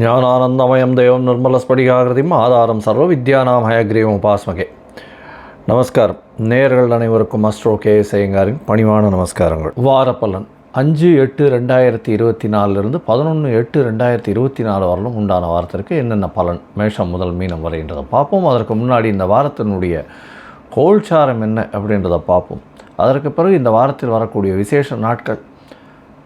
ஞானானந்தமயம் தேவம் நிர்மலஸ்படிகாகிருதியும் ஆதாரம் சர்வ வித்யானாம் ஹயக்ரீவம் உபாஸ்மகே. நமஸ்காரம். நேர்கள் அனைவருக்கும் அஸ்ட்ரோ கே செய்யங்காரின் பணிவான நமஸ்காரங்கள். வாரப்பலன் அஞ்சு எட்டு ரெண்டாயிரத்தி இருபத்தி நாலுலேருந்து பதினொன்று எட்டு ரெண்டாயிரத்தி இருபத்தி நாலு வரலும் உண்டான வாரத்திற்கு என்னென்ன பலன் மேஷம் முதல் மீனம் வரைன்றதை பார்ப்போம். அதற்கு முன்னாடி இந்த வாரத்தினுடைய கோல்சாரம் என்ன அப்படின்றத பார்ப்போம். அதற்கு பிறகு இந்த வாரத்தில் வரக்கூடிய விசேஷ நாட்கள்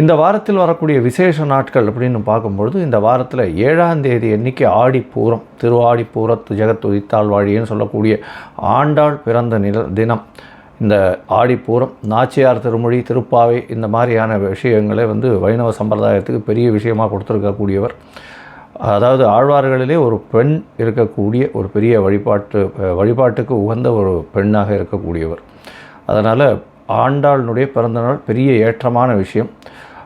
இந்த வாரத்தில் வரக்கூடிய விசேஷ நாட்கள் அப்படின்னு பார்க்கும்பொழுது இந்த வாரத்தில் ஏழாம் தேதி எண்ணிக்கை ஆடிப்பூரம் திருவாடிப்பூரத்து ஜெகத் உதித்தாள் வாழின்னு சொல்லக்கூடிய ஆண்டாள் பிறந்த நில தினம். இந்த ஆடிப்பூரம் நாச்சியார் திருமொழி திருப்பாவை இந்த மாதிரியான விஷயங்களை வந்து வைணவ சம்பிரதாயத்துக்கு பெரிய விஷயமாக கொடுத்துருக்கக்கூடியவர். அதாவது ஆழ்வார்களிலே ஒரு பெண் இருக்கக்கூடிய ஒரு பெரிய வழிபாட்டு வழிபாட்டுக்கு உகந்த ஒரு பெண்ணாக இருக்கக்கூடியவர். அதனால் ஆண்டாளினுடைய பிறந்தநாள் பெரிய ஏற்றமான விஷயம்.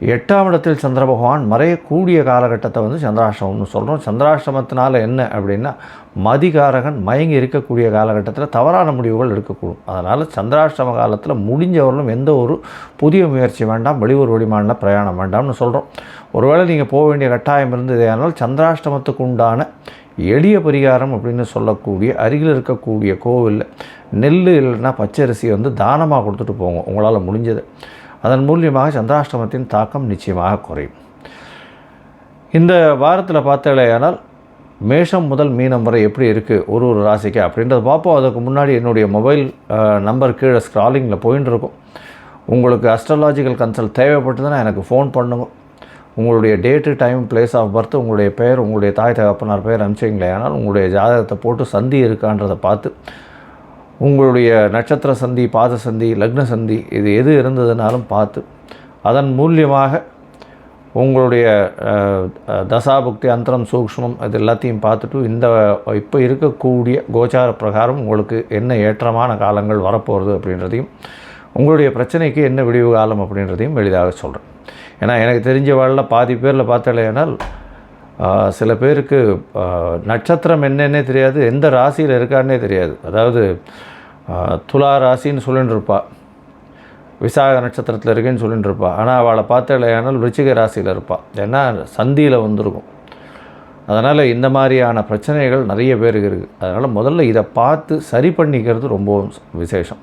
எட்டாம் இடத்தில் சந்திர பகவான் மறையக்கூடிய காலகட்டத்தை வந்து சந்திராஷ்டமம்னு சொல்கிறோம் சந்திராஷ்டமத்தினால என்ன அப்படின்னா மதிகாரகன் மயங்கி இருக்கக்கூடிய காலகட்டத்தில் தவறான முடிவுகள் எடுக்கக்கூடும். அதனால் சந்திராஷ்டம காலத்தில் முடிஞ்சவர்களும் எந்த ஒரு புதிய முயற்சி வேண்டாம் வெளியூர் வெளிமாநில பிரயாணம் வேண்டாம்னு சொல்கிறோம் ஒருவேளை நீங்கள் போக வேண்டிய கட்டாயம் இருந்தது ஆனால் சந்திராஷ்டமத்துக்கு உண்டான எளிய பரிகாரம் அப்படின்னு சொல்லக்கூடிய அருகில் இருக்கக்கூடிய கோவிலில் நெல் இல்லைன்னா பச்சரிசி வந்து தானமாக கொடுத்துட்டு போங்க. உங்களால் முடிஞ்சது. அதன் மூலியமாக சந்திராஷ்டமத்தின் தாக்கம் நிச்சயமாக குறையும். இந்த வாரத்தில் பார்த்தாலேயானால் மேஷம் முதல் மீனம் வரை எப்படி இருக்குது ஒரு ஒரு ராசிக்கு அப்படின்றத பார்ப்போம். அதுக்கு முன்னாடி என்னுடைய மொபைல் நம்பர் கீழே ஸ்க்ராலிங்கில் போயின்னு இருக்கும் உங்களுக்கு அஸ்ட்ராலாஜிக்கல் கன்சல்ட் தேவைப்பட்டதுன்னா எனக்கு ஃபோன் பண்ணுங்க. உங்களுடைய date time place of birth உங்களுடைய பெயர் உங்களுடைய தாய் தகப்பனார் பெயர் அனுப்பிச்சிங்களே. ஆனால் உங்களுடைய ஜாதகத்தை போட்டு சந்தி இருக்கான்றதை பார்த்து உங்களுடைய நட்சத்திர சந்தி பாத சந்தி லக்ன சந்தி இது எது இருந்ததுனாலும் பார்த்து அதன் மூலியமாக உங்களுடைய தசாபுக்தி அந்தரம் சூக்ஷ்மம் இது எல்லாத்தையும் பார்த்துட்டு இந்த இப்போ இருக்கக்கூடிய கோச்சார பிரகாரம் உங்களுக்கு என்ன ஏற்றமான காலங்கள் வரப்போகிறது அப்படின்றதையும் உங்களுடைய பிரச்சனைக்கு என்ன விடிவு காலம் அப்படின்றதையும் எளிதாக சொல்கிறேன் ஏன்னா எனக்கு தெரிஞ்ச வாழ்ல பாதி பேரில் பார்த்தாலேனால் சில பேருக்கு நட்சத்திரம் என்னன்னே தெரியாது எந்த ராசியில் இருக்கான்னே தெரியாது. அதாவது துலா ராசின்னு சொல்லிட்டு இருப்பா விசாக நட்சத்திரத்தில் இருக்கேன்னு சொல்லிட்டு இருப்பாள் ஆனால் அவளை பார்த்தாலேயானால் ருச்சிக ராசியில் இருப்பாள் ஏன்னா சந்தியில் வந்திருக்கும். அதனால் இந்த மாதிரியான பிரச்சனைகள் நிறைய பேருக்கு இருக்குது அதனால் முதல்ல இதை பார்த்து சரி பண்ணிக்கிறது ரொம்பவும் விசேஷம்.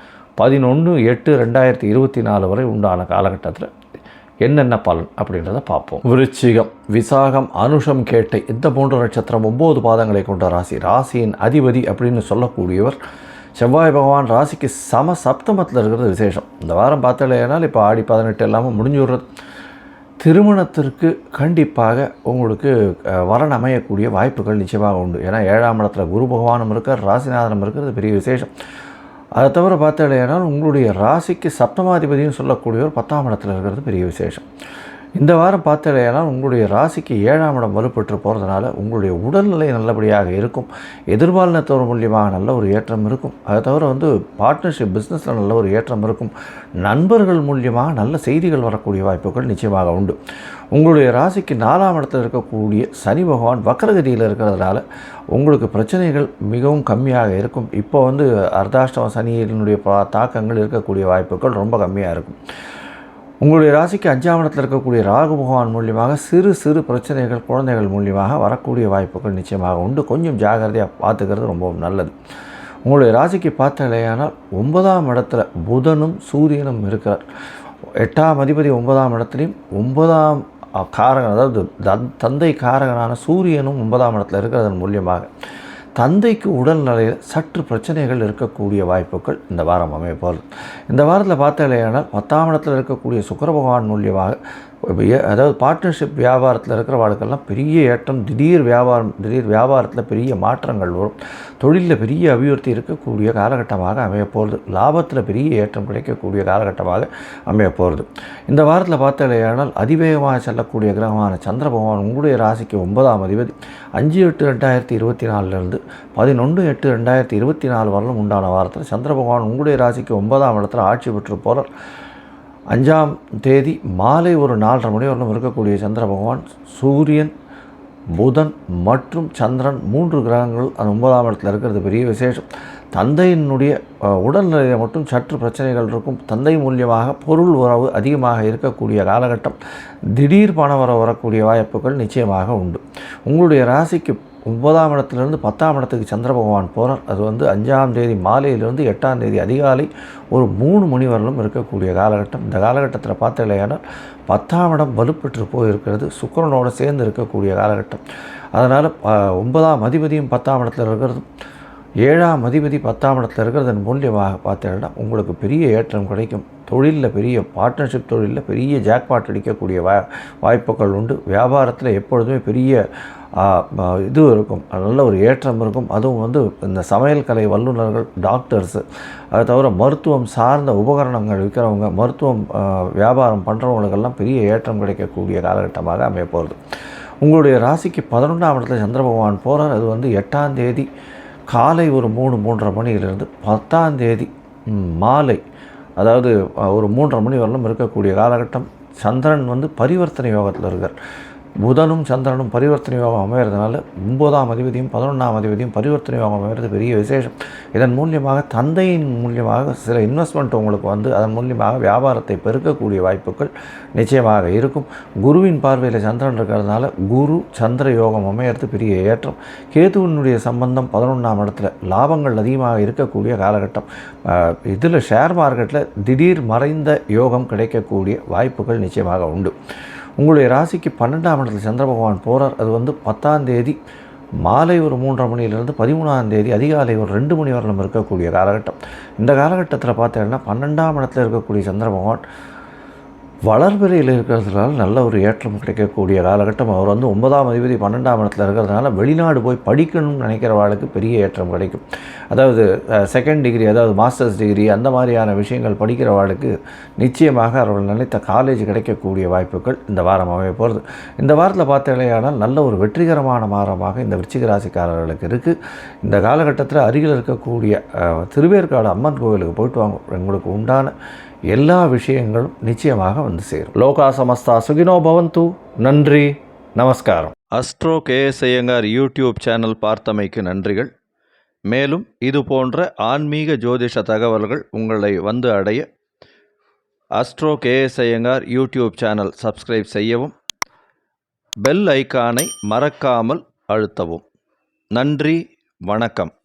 பதினொன்று எட்டு ரெண்டாயிரத்தி இருபத்தி நாலு வரை உண்டான காலகட்டத்தில் என்னென்ன பலன் அப்படின்றத பார்ப்போம். விருச்சிகம் விசாகம் அனுஷம் கேட்டை இந்த போன்ற நட்சத்திரம் ஒம்பது பாதங்களை கொண்ட ராசி. ராசியின் அதிபதி அப்படின்னு சொல்லக்கூடியவர் செவ்வாய் பகவான் ராசிக்கு சம சப்தமத்தில் இருக்கிறது விசேஷம். இந்த வாரம் பார்த்தாலேனால் இப்போ ஆடி பதினெட்டு எல்லாமே முடிஞ்சு விடுறது. திருமணத்திற்கு கண்டிப்பாக உங்களுக்கு வரன் அமையக்கூடிய வாய்ப்புகள் நிச்சயமாக உண்டு. ஏன்னா ஏழாம் இடத்துல குரு பகவானும் இருக்கார் ராசிநாதனும் இருக்கிறது பெரிய விசேஷம். அதை தவிர பார்த்தாலேனால் உங்களுடைய ராசிக்கு சப்தமாதிபதியும் சொல்லக்கூடியவர் பத்தாம் இடத்துல இருக்கிறது பெரிய விசேஷம். இந்த வாரம் பார்த்தாலேனால் உங்களுடைய ராசிக்கு ஏழாம் இடம் வலுப்பெற்று போகிறதுனால உங்களுடைய உடல்நிலை நல்லபடியாக இருக்கும். எதிர்பாலினத்தவர் மூலியமாக நல்ல ஒரு ஏற்றம் இருக்கும். அதை தவிர வந்து பார்ட்னர்ஷிப் பிஸ்னஸில் நல்ல ஒரு ஏற்றம் இருக்கும். நண்பர்கள் மூலியமாக நல்ல செய்திகள் வரக்கூடிய வாய்ப்புகள் நிச்சயமாக உண்டு. உங்களுடைய ராசிக்கு நாலாம் இடத்தில் இருக்கக்கூடிய சனி பகவான் வக்கரகதியில் இருக்கிறதுனால உங்களுக்கு பிரச்சனைகள் மிகவும் கம்மியாக இருக்கும். இப்போ வந்து அர்த்தாஷ்டம சனியினுடைய பா- தாக்கங்கள் இருக்கக்கூடிய வாய்ப்புகள் ரொம்ப கம்மியாக இருக்கும். உங்களுடைய ராசிக்கு அஞ்சாம் இடத்துல இருக்கக்கூடிய ராகு பகவான் மூலியமாக சிறு சிறு பிரச்சனைகள் குழந்தைகள் மூலியமாக வரக்கூடிய வாய்ப்புகள் நிச்சயமாக உண்டு. கொஞ்சம் ஜாகிரதையாக பார்த்துக்கிறது ரொம்பவும் நல்லது. உங்களுடைய ராசிக்கு பார்த்தாலேயானால் ஒன்பதாம் இடத்துல புதனும் சூரியனும் இருக்கிறார். எட்டாம் அதிபதி ஒன்பதாம் இடத்துலையும் ஒன்பதாம் காரகன் அதாவது தந்தை காரகனான சூரியனும் ஒன்பதாம் இடத்துல இருக்கிறதன் மூலியமாக தந்தைக்கு உடல்நிலையில் சற்று பிரச்சனைகள் இருக்கக்கூடிய வாய்ப்புகள் இந்த வாரம் அமைய போகிறது. இந்த வாரத்தில் பார்த்தாலேயானால் பத்தாம் இடத்தில் இருக்கக்கூடிய சுக்கிர பகவான் மூலியமாக அதாவது பார்ட்னர்ஷிப் வியாபாரத்தில் இருக்கிற வாழ்க்கெல்லாம் பெரிய ஏற்றம் திடீர் வியாபாரம் திடீர் வியாபாரத்தில் பெரிய மாற்றங்கள் வரும். தொழிலில் பெரிய அபிவிருத்தி இருக்கக்கூடிய காலகட்டமாக அமைய போகிறது லாபத்தில் பெரிய ஏற்றம் கிடைக்கக்கூடிய காலகட்டமாக அமைய போகிறது இந்த வாரத்தில் பார்த்தாலேயானால் அதிவேகமாக செல்லக்கூடிய கிரகமான சந்திர பகவான் உங்களுடைய ராசிக்கு ஒன்பதாம் அதிபதி. அஞ்சு எட்டு ரெண்டாயிரத்தி இருபத்தி நாலுலேருந்து பதினொன்று எட்டு ரெண்டாயிரத்தி இருபத்தி நாலு வரலும் உண்டான வாரத்தில் சந்திர பகவான் உங்களுடைய ராசிக்கு ஒன்பதாம் இடத்துல ஆட்சி பெற்று போகிறார் அஞ்சாம் தேதி மாலை ஒரு நாலரை மணி வரலும் இருக்கக்கூடிய சந்திர பகவான் சூரியன் புதன் மற்றும் சந்திரன் மூன்று கிரகங்கள் அந்த ஒன்பதாம் இடத்துல இருக்கிறது பெரிய விசேஷம். தந்தையினுடைய உடல்நிலையை உடல்நிலையில் மட்டும் சற்று பிரச்சனைகள் இருக்கும். தந்தை மூலியமாக பொருள் உறவு அதிகமாக இருக்கக்கூடிய காலகட்டம். திடீர் பண வர வரக்கூடிய வாய்ப்புகள் நிச்சயமாக உண்டு. உங்களுடைய ராசிக்கு ஒன்பதாம் இடத்துலேருந்து பத்தாம் இடத்துக்கு சந்திர பகவான் போகிறார் அது வந்து அஞ்சாம் தேதி மாலையிலிருந்து எட்டாம் தேதி அதிகாலை ஒரு மூணு மணி வரலும் இருக்கக்கூடிய காலகட்டம். இந்த காலகட்டத்தில் பார்த்தலையானால் பத்தாம் இடம் வலுப்பெற்று போயிருக்கிறது சுக்கரனோடு சேர்ந்து இருக்கக்கூடிய காலகட்டம். அதனால் ஒன்பதாம் அதிபதியும் பத்தாம் இடத்துல இருக்கிறது. ஏழாம் அதிபதி பத்தாம் இடத்துல இருக்கிறதன் மூலியமாக பார்த்தீங்கன்னா உங்களுக்கு பெரிய ஏற்றம் கிடைக்கும். தொழிலில் பெரிய பார்ட்னர்ஷிப் தொழிலில் பெரிய ஜாக்பாட் அடிக்கக்கூடிய வா வாய்ப்புகள் உண்டு. வியாபாரத்தில் எப்பொழுதுமே பெரிய இது இருக்கும். நல்ல ஒரு ஏற்றம் இருக்கும். அதுவும் வந்து இந்த சமையல் கலை வல்லுநர்கள் டாக்டர்ஸு அதை தவிர மருத்துவம் சார்ந்த உபகரணங்கள் விற்கிறவங்க மருத்துவம் வியாபாரம் பண்ணுறவங்களுக்கெல்லாம் பெரிய ஏற்றம் கிடைக்கக்கூடிய காலகட்டமாக அமைய போகிறது உங்களுடைய ராசிக்கு பதினொன்றாம் இடத்துல சந்திர பகவான் போகிறார் அது வந்து எட்டாம் தேதி காலை ஒரு மூணு மூன்றரை மணியிலிருந்து பத்தாம் தேதி மாலை அதாவது ஒரு மூன்றரை மணி வரலும் இருக்கக்கூடிய காலகட்டம் சந்திரன் வந்து பரிவர்த்தனை யோகத்தில் இருக்கார். புதனும் சந்திரனும் பரிவர்த்தனை யோகம் அமைகிறதுனால ஒன்பதாம் அதிபதியும் பதினொன்றாம் அதிபதியும் பரிவர்த்தனை யோகம் அமைகிறது பெரிய விசேஷம். இதன் மூலியமாக தந்தையின் மூலியமாக சில இன்வெஸ்ட்மெண்ட் உங்களுக்கு வந்து அதன் மூலியமாக வியாபாரத்தை பெருக்கக்கூடிய வாய்ப்புகள் நிச்சயமாக இருக்கும். குருவின் பார்வையில் சந்திரன் இருக்கிறதுனால குரு சந்திர யோகம் அமையிறது பெரிய ஏற்றம். கேதுவினுடைய சம்பந்தம் பதினொன்றாம் இடத்துல லாபங்கள் அதிகமாக இருக்கக்கூடிய காலகட்டம். இதில் ஷேர் மார்க்கெட்டில் திடீர் மறைந்த யோகம் கிடைக்கக்கூடிய வாய்ப்புகள் நிச்சயமாக உண்டு. உங்களுடைய ராசிக்கு பன்னெண்டாம் இடத்துல சந்திர பகவான் போகிறார் அது வந்து பத்தாம் தேதி மாலை ஒரு மூன்றரை மணியிலிருந்து பதிமூணாம் தேதி அதிகாலை ஒரு ரெண்டு மணி வரலும் இருக்கக்கூடிய காலகட்டம். இந்த காலகட்டத்தில் பார்த்தீங்கன்னா பன்னெண்டாம் இடத்துல இருக்கக்கூடிய சந்திர பகவான் வளர்பிறையில் இருக்கிறதுனால நல்ல ஒரு ஏற்றம் கிடைக்கக்கூடிய காலகட்டம். அவர் வந்து ஒன்பதாம் அதிபதி பன்னெண்டாம் இடத்துல இருக்கிறதுனால வெளிநாடு போய் படிக்கணும்னு நினைக்கிற நினைக்கிறவாளுக்கு பெரிய ஏற்றம் கிடைக்கும். அதாவது செகண்ட் டிகிரி அதாவது மாஸ்டர்ஸ் டிகிரி அந்த மாதிரியான விஷயங்கள் படிக்கிற படிக்கிறவாளுக்கு நிச்சயமாக அவர்கள் நினைத்த காலேஜ் கிடைக்கக்கூடிய வாய்ப்புகள் இந்த வாரம் அமைய போகிறது இந்த வாரத்தில் பார்த்தீங்கன்னா நல்ல ஒரு வெற்றிகரமான வாரமாக இந்த விருச்சிக ராசிக்காரர்களுக்கு இருக்குது இந்த காலகட்டத்தில் அருகில் இருக்கக்கூடிய திருவேற்காடு அம்மன் கோவிலுக்கு போயிட்டு வாங்க. உங்களுக்கு உண்டான எல்லா விஷயங்களும் நிச்சயமாக வந்து சேரும். லோகா சமஸ்தா சுகினோ பவந்து. நன்றி. நமஸ்காரம். Astro KS Iyengar YouTube channel பார்த்தமைக்கு நன்றிகள். மேலும் இது போன்ற ஆன்மீக ஜோதிஷ தகவல்கள் உங்களை வந்து அடைய astro KS Iyengar YouTube channel subscribe செய்யவும் பெல் ஐகானை மறக்காமல் அழுத்தவும். நன்றி. வணக்கம்.